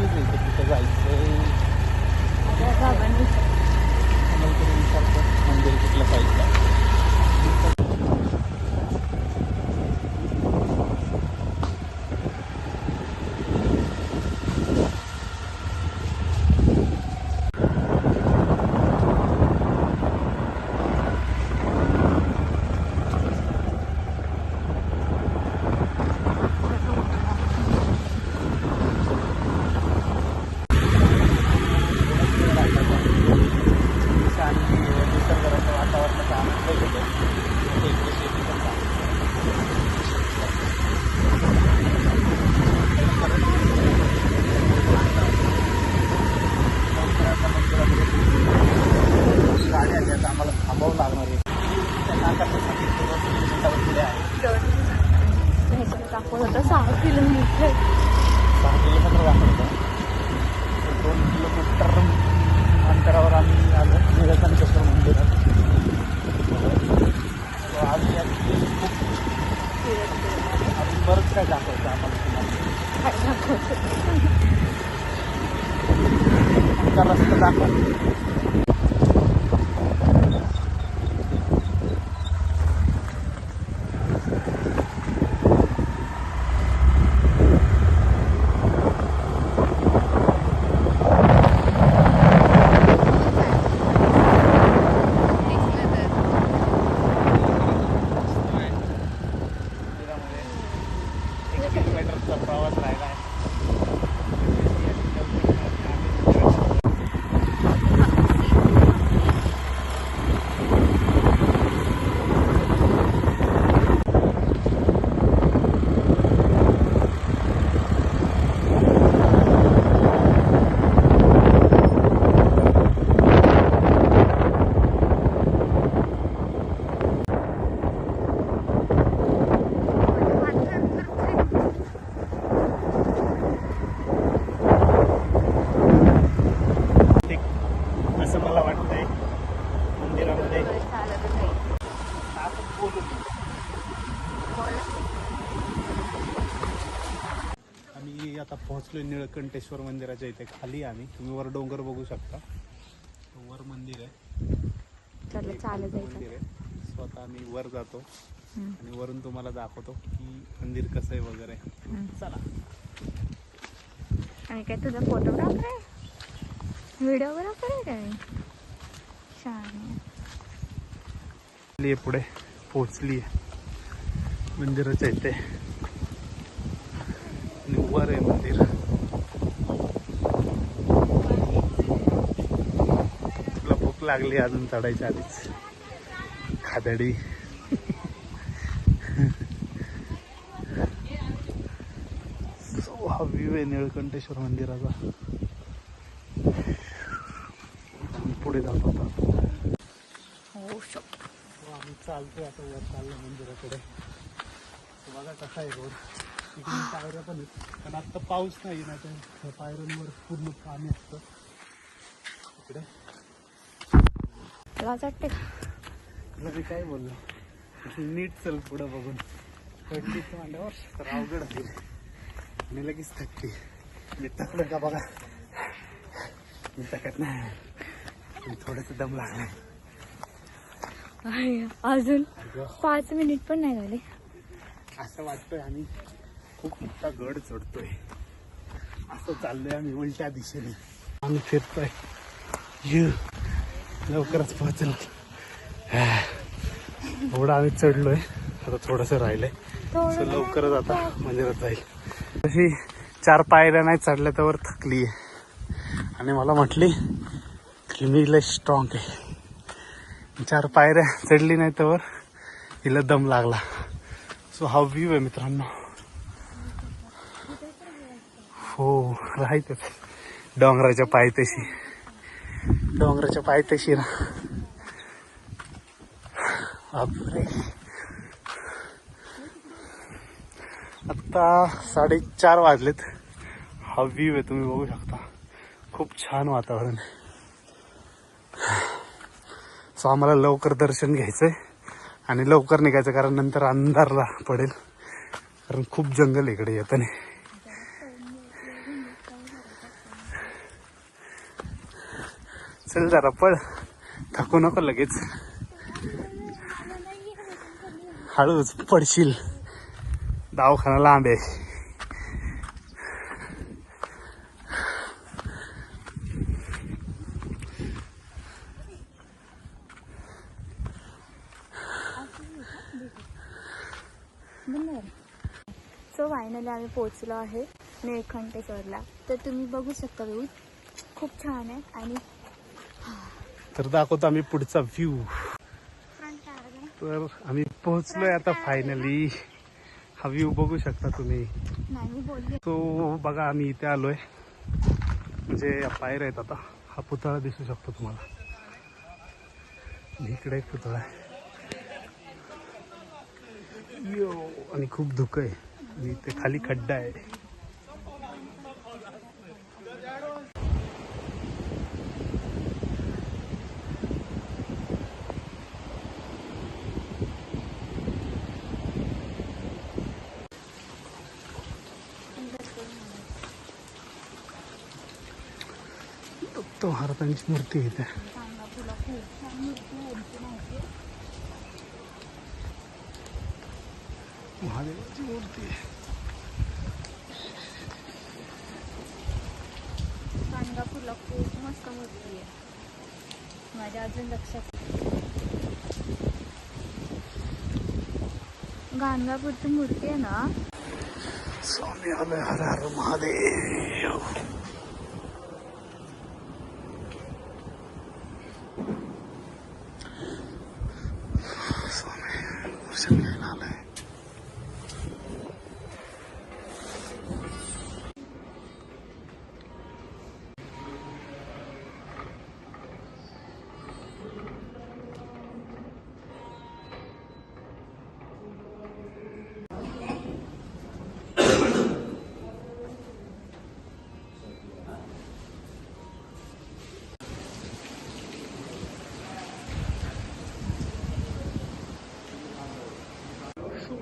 नक्कीच येईल तिथं जायचं मंदिर कुठलं पाहिजे? पण आता सहा किलोमीटर सहा किलोमीटर दाखवतो दोन किलोमीटर अंतरावर आम्ही आलो. निरतांकेश्वर मंदिरात आम्ही याची बरंच काय दाखवतो आम्हाला काय रस्ता दाखवतो. पोहोचलो निळकंठेश्वर मंदिराच्या इथे खाली आम्ही. तुम्ही वर डोंगर बघू शकता. वर मंदिर आहे. चला चालत जायचं. मंदिर आहे. स्वतः आम्ही वर जातो. हम्म. आणि वरून तुम्हाला दाखवतो की मंदिर कसं आहे वगैरे. हम्म. चला. आणि काय तुझा फोटोग्राफर आहे? व्हिडिओग्राफर आहे काय? छान. आहे. आहे पुढे. पोचली आहे. मंदिराच्या इथे. आणि वर आहे मंदिर तुला भूक लागली अजून चढायच्या आधीच. खादडी. So, हा व्ह्यू आहे निळकंठेश्वर मंदिराचा. पुढे जातो आता. हो आम्ही चालतोय आता वर चाललो मंदिराकडे. बघा कसा आहे रोड. इकडे पायऱ्या पण आहेत. पण आता पाऊस नाही ना तर त्या पायऱ्यांवर पूर्ण पाणी असतं. इकडे. लाज वाटते का? मी काय बोललो? नीट चल पुढं बघून. पडली तर मांड्यावर तर अवघड होईल आणि लगेच थकते मी थकलं का बघा? मी थकत नाही. मी थोडंसं दम लागलाय. आहे, अजून पाच मिनिट पण नाही झाले. असं वाटतंय आम्ही खूप मोठा गड चढतोय. असं चाललंय आम्ही उलट्या दिशेने. आम्ही फिरतोय. यू लवकरच पोहोचलो. एवढं आम्ही चढलोय. आता थोडस राहिलंय. लवकरच आता मंदिरात जाईल. तशी चार पायऱ्या नाही चढल्या तर थकली आहे. आणि मला म्हटली की मी लय स्ट्रॉंग आहे. चार पायऱ्या चढली नाही तर हिला दम लागला. सो हा व्ह्यू आहे मित्रांनो. हो राहायचंच डोंगराच्या पायथ्याशी. डोंगराच्या पायथ्याशी ना. बापरे. आत्ता साडेचार वाजलेत. हा व्ह्यू आहे तुम्ही बघू शकता. खूप छान वातावरण आहे. सो आम्हाला लवकर दर्शन घ्यायचंय आणि लवकर निघायचं कारण नंतर अंधारला पडेल. कारण खूप जंगल इकडे इकडे येताना. चल जरा पळ. थकू नको लगेच. हळूच पडशील. दवाखाना लांब आहे. सो फायनली आम्ही पोचलो आहे निळकंठेश्वरला तर तुम्ही बघू शकता व्यू खूप छान आहे आणि तर दाखवतो आम्ही पुढचा व्ह्यू तर आम्ही पोहोचलोय आता फायनली हा व्ह्यू बघू शकता तुम्ही. तो बघा आम्ही इथे आलोय. म्हणजे पायऱ्या आहेत आता हा पुतळा दिसू शकतो तुम्हाला. इकडे एक पुतळा आहे. यो आणि खूप धुकं आहे. आणि इथे खाली खड्डा आहे. महाराजांची मूर्ती आहे? महादेवाची मूर्ती आहे. गाणगापूरला खूप मस्त मूर्ती आहे. माझ्या अजून लक्षात गाणगापूरची मूर्ती आहे ना? स्वामी हर हर महादेव. दर्शन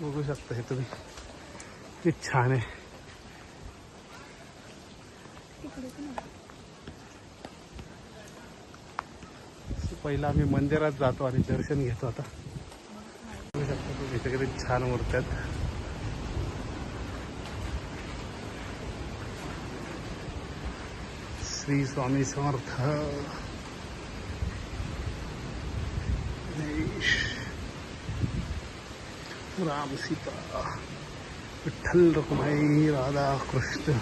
बघू शकता हे तुम्ही. किती छान आहे. पहिला आम्ही मंदिरात जातो आणि दर्शन घेतो आता. बघू शकता तुम्ही सगळे छान मूर्त्यात आहेत. श्री स्वामी समर्थ. राम सीता विठ्ठल रखुमाई राधा कृष्ण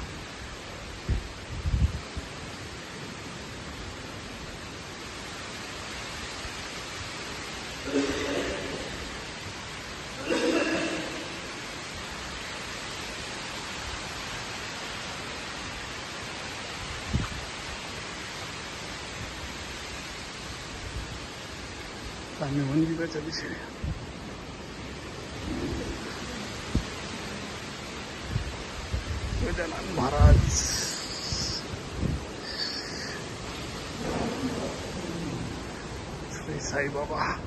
आम्ही मंदिराच्या दिशेने महाराज. श्री साईबाबा.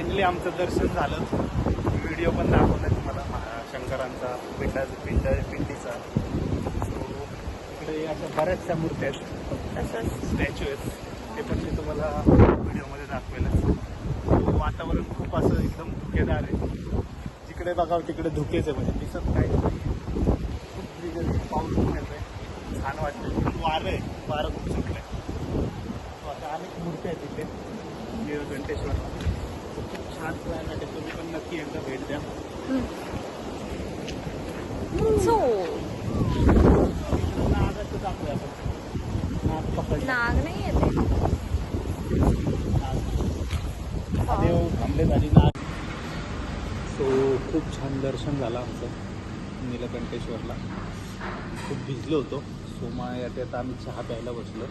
फायनली आमचं दर्शन झालं. व्हिडिओ पण दाखवला तुम्हाला महा- शंकरांचा पिंडा पिंड पिंडीचा. सो इकडे अशा बऱ्याचशा मूर्त्या आहेत. तसंच. स्टॅच्यू आहेत ते पण मी तुम्हाला व्हिडिओमध्ये दाखवेल वातावरण खूप असं एकदम धुकेदार आहे. जिकडे बघावं तिकडे धुकेच आहे म्हणजे. दिसत काय खूप दिवस पाऊस पण येतोय. छान वाटतं खूप वारं आहे. वारं खूप सुटलंय. So आता अनेक मूर्त्या आहेत तिथे So खूप छान क्लायमेट आहे तुम्ही पण नक्की एकदा भेट द्या सो नागाचं दाखवूया आपण नाग पकडलं नाग नाही येते थांबले झाली नाग सो खूप छान दर्शन झालं आमचं नीलकंठेश्वरला. खूप भिजलो होतो. सो मग यात आता आम्ही चहा प्यायला बसलो.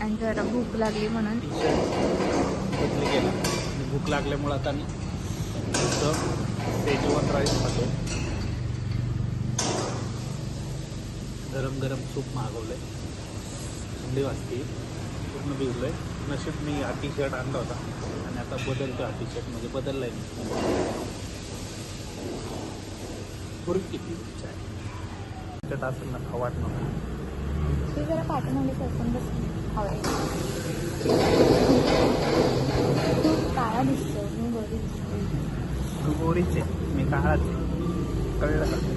आणि जरा भूक लागली म्हणून. बदली केला. आणि भूक लागल्यामुळं आता मी नुसतं राईस खातो. गरम गरम सूप मागवलंय. थंडी वाजते. पूर्ण भिजलोय. नशीब मी हा टी शर्ट आणला होता. आणि आता बदलतो हा टी शर्ट म्हणजे बदललाय मी. पूर्वी किती? इच्छा आहे त्यात असेल ना खाऊ नको जरा पाठीमागे सरकून बस हवं तू काळा दिसतो मी गोरी दिसतो तू गोरीच आहे मी काळाच आहे कळलं का तू